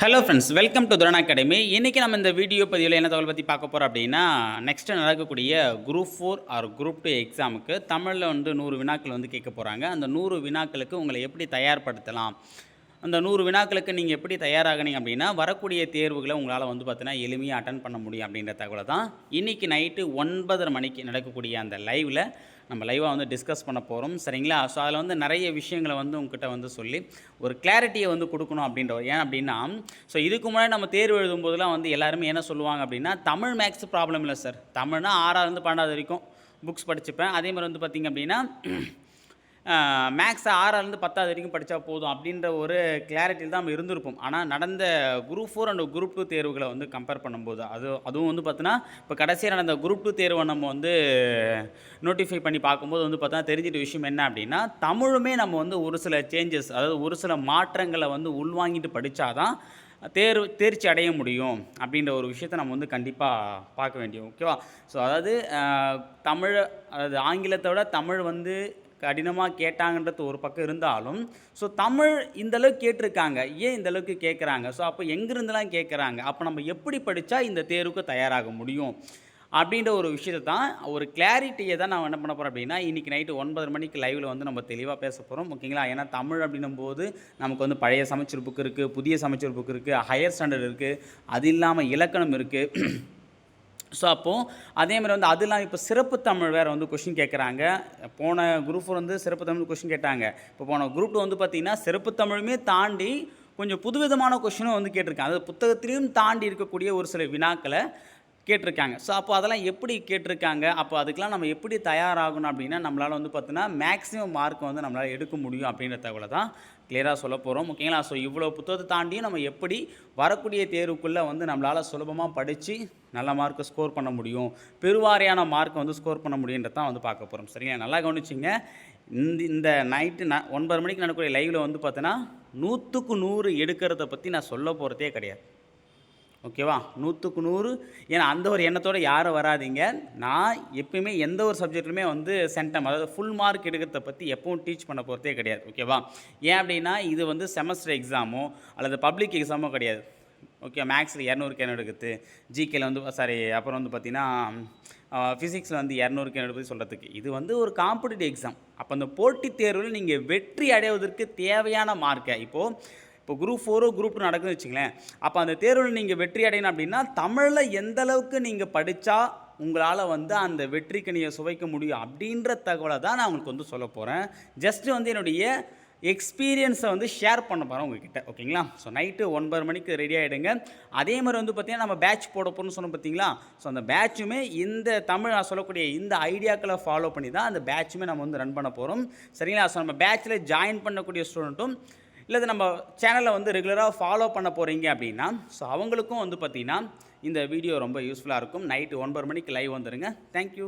Hello friends welcome to துரணா academy இன்றைக்கி நம்ம இந்த வீடியோ பதிவில் என்ன தகவல் பற்றி பார்க்க போகிறோம் அப்படின்னா நெக்ஸ்ட்டு நடக்கக்கூடிய group four or group two எக்ஸாமுக்கு தமிழில் வந்து நூறு வினாக்கள் வந்து கேட்க போகிறாங்க அந்த நூறு வினாக்களுக்கு உங்களை எப்படி தயார்படுத்தலாம்? அந்த நூறு வினாக்களுக்கு நீங்கள் எப்படி தயாராகினீங்க அப்படின்னா வரக்கூடிய தேர்வுகளை உங்களால் வந்து பார்த்தீங்கன்னா எளிமையாக அட்டன் பண்ண முடியும் அப்படின்ற தகவலை தான் இன்றைக்கி நைட்டு ஒன்பதரை மணிக்கு நடக்கக்கூடிய அந்த லைவில் நம்ம லைவாக வந்து டிஸ்கஸ் பண்ண போகிறோம் சரிங்களா? ஸோ அதில் வந்து நிறைய விஷயங்களை வந்து உங்ககிட்ட வந்து சொல்லி ஒரு கிளாரிட்டியை வந்து கொடுக்கணும் அப்படின்ற ஏன் அப்படின்னா ஸோ இதுக்கு முன்னாடி நம்ம தேர்வு எழுதும் போதெல்லாம் வந்து எல்லாருமே என்ன சொல்லுவாங்க அப்படின்னா தமிழ் மேக்ஸ் ப்ராப்ளம் இல்லை சார் தமிழ்னா ஆறாவது பன்னெண்டாவது வரைக்கும் புக்ஸ் படிச்சுப்பேன். அதே மாதிரி வந்து பார்த்திங்க அப்படின்னா மேக்ஸ் ஆறாலேருந்து பத்தாவது வரைக்கும் படித்தா போதும் அப்படின்ற ஒரு கிளாரிட்டியில் தான் நம்ம இருந்திருப்போம். ஆனால் நடந்த group four and group two தேர்வுகளை வந்து கம்பேர் பண்ணும்போது அது அதுவும் வந்து பார்த்தோன்னா இப்போ கடைசியாக நடந்த குரூப் டூ தேர்வை நம்ம வந்து நோட்டிஃபை பண்ணி பார்க்கும்போது வந்து பார்த்தா தெரிஞ்சிட்ட விஷயம் என்ன அப்படின்னா தமிழுமே நம்ம வந்து ஒரு சில சேஞ்சஸ் அதாவது ஒரு சில மாற்றங்களை வந்து உள்வாங்கிட்டு படித்தாதான் தேர்வு தேர்ச்சி அடைய முடியும் அப்படின்ற ஒரு விஷயத்தை நம்ம வந்து கண்டிப்பாக பார்க்க வேண்டியும் ஓகேவா ஸோ அதாவது தமிழ் அதாவது ஆங்கிலத்தை விட தமிழ் வந்து கடினமாக கேட்டாங்கன்றது ஒரு பக்கம் இருந்தாலும் ஸோ தமிழ் இந்தளவுக்கு கேட்டிருக்காங்க. ஏன் இந்த அளவுக்கு கேட்குறாங்க? ஸோ அப்போ எங்கேருந்துலாம் கேட்குறாங்க? அப்போ நம்ம எப்படி படித்தா இந்த தேர்வுக்கு தயாராக முடியும்? அப்படின்ற ஒரு விஷயத்தை தான் ஒரு கிளாரிட்டியை தான் நான் என்ன பண்ண போகிறேன் அப்படின்னா இன்றைக்கி நைட்டு ஒன்பது மணிக்கு லைவில் வந்து நம்ம தெளிவாக பேச போகிறோம் ஓகேங்களா? ஏன்னா தமிழ் அப்படின்னும் போது நமக்கு வந்து பழைய சமைச்சர் புக்கு இருக்குது புதிய சமைச்சர் புக்கு இருக்குது ஹையர் ஸ்டாண்டர்ட் இருக்குது அது இல்லாமல் இலக்கணம் இருக்குது ஸோ அப்போது அதே மாதிரி வந்து அதெல்லாம் இப்போ சிறப்பு தமிழ் வேறு வந்து கொஷின் கேட்குறாங்க போன குரூப் வந்து சிறப்பு தமிழ் கொஷின் கேட்டாங்க. இப்போ போன குரூப் டூ வந்து பார்த்திங்கன்னா சிறப்பு தமிழுமே தாண்டி கொஞ்சம் புதுவிதமான கொஷினும் வந்து கேட்டிருக்காங்க. அது புத்தகத்திலையும் தாண்டி இருக்கக்கூடிய ஒரு சில வினாக்களை கேட்டிருக்காங்க. ஸோ அப்போ அதெல்லாம் எப்படி கேட்டிருக்காங்க? அப்போ அதுக்கெலாம் நம்ம எப்படி தயாராகணும் அப்படின்னா நம்மளால் வந்து பார்த்தீங்கன்னா மேக்ஸிமம் மார்க் வந்து நம்மளால் எடுக்க முடியும் அப்படின்ற தகவலை தான் கிளியராக சொல்ல போகிறோம் ஓகேங்களா? ஸோ இவ்வளோ புத்தகத்தை தாண்டியும் நம்ம எப்படி வரக்கூடிய தேர்வுக்குள்ளே வந்து நம்மளால் சுலபமாக படித்து நல்ல மார்க்கை ஸ்கோர் பண்ண முடியும்? பெருவாரியான மார்க்கை வந்து ஸ்கோர் பண்ண முடியுன்றதான் வந்து பார்க்க போகிறோம் சரிங்களா? நல்லா கவனிச்சிங்க. இந்த இந்த நைட்டு நான் ஒன்பது மணிக்கு நடக்கக்கூடிய லைவில் வந்து பார்த்தீங்கன்னா நூற்றுக்கு நூறு எடுக்கிறத பற்றி நான் சொல்ல போகிறதே கிடையாது. ஓகேவா? நூற்றுக்கு நூறு. ஏன்னா அந்த ஒரு எண்ணத்தோடு யாரும் வராதீங்க. நான் எப்பயுமே எந்த ஒரு சப்ஜெக்ட்லையுமே வந்து சென்டம் அதாவது ஃபுல் மார்க் எடுக்கிறத பற்றி எப்பவும் டீச் பண்ண போகிறதே கிடையாது. ஓகேவா? ஏன் அப்படின்னா இது வந்து செமஸ்டர் எக்ஸாமோ அல்லது பப்ளிக் எக்ஸாமோ கிடையாது. ஓகே மேக்ஸில் இரநூறுக்கு என்ன எடுக்குது ஜிகேல வந்து சாரி அப்புறம் வந்து பார்த்தீங்கன்னா ஃபிசிக்ஸில் வந்து இரநூறுக்கு என்ன எடுப்பது சொல்கிறதுக்கு இது வந்து ஒரு காம்படிட்டிவ் எக்ஸாம் அப்போ அந்த போட்டித் தேர்வில் நீங்கள் வெற்றி அடைவதற்கு தேவையான மார்க்கை இப்போது இப்போ குரூப் ஃபோரோ குரூப் டூ நடக்குதுன்னு வச்சுங்களேன் அப்போ அந்த தேர்வில் நீங்கள் வெற்றி அடையணும் அப்படின்னா தமிழில் எந்த அளவுக்கு நீங்கள் படித்தா உங்களால் வந்து அந்த வெற்றிக்கு நீங்கள் சுவைக்க முடியும் அப்படின்ற தகவலை தான் நான் உங்களுக்கு வந்து சொல்ல போகிறேன் ஜஸ்ட்டு வந்து என்னுடைய எக்ஸ்பீரியன்ஸை வந்து ஷேர் பண்ண போகிறேன் உங்ககிட்ட. ஓகேங்களா? ஸோ நைட்டு ஒன்பது மணிக்கு ரெடி ஆகிடுங்க அதே மாதிரி வந்து பார்த்திங்கன்னா நம்ம பேட்ச் போட போகிறோம்னு சொன்னோம் பார்த்தீங்களா ஸோ அந்த பேட்சுமே இந்த தமிழ் நான் சொல்லக்கூடிய இந்த ஐடியாக்களை ஃபாலோ பண்ணி தான் அந்த பேட்சுமே நம்ம வந்து ரன் பண்ண போகிறோம் சரிங்களா? ஸோ நம்ம பேட்சில் ஜாயின் பண்ணக்கூடிய ஸ்டூடெண்ட்டும் இல்லை இது நம்ம சேனலை வந்து ரெகுலராக ஃபாலோ பண்ண போகிறீங்க அப்படின்னா ஸோ அவங்களுக்கும் வந்து பார்த்திங்கன்னா இந்த வீடியோ ரொம்ப யூஸ்ஃபுல்லாக இருக்கும். நைட்டு ஒன்பது மணிக்கு லைவ் வந்துடுங்க தேங்க்யூ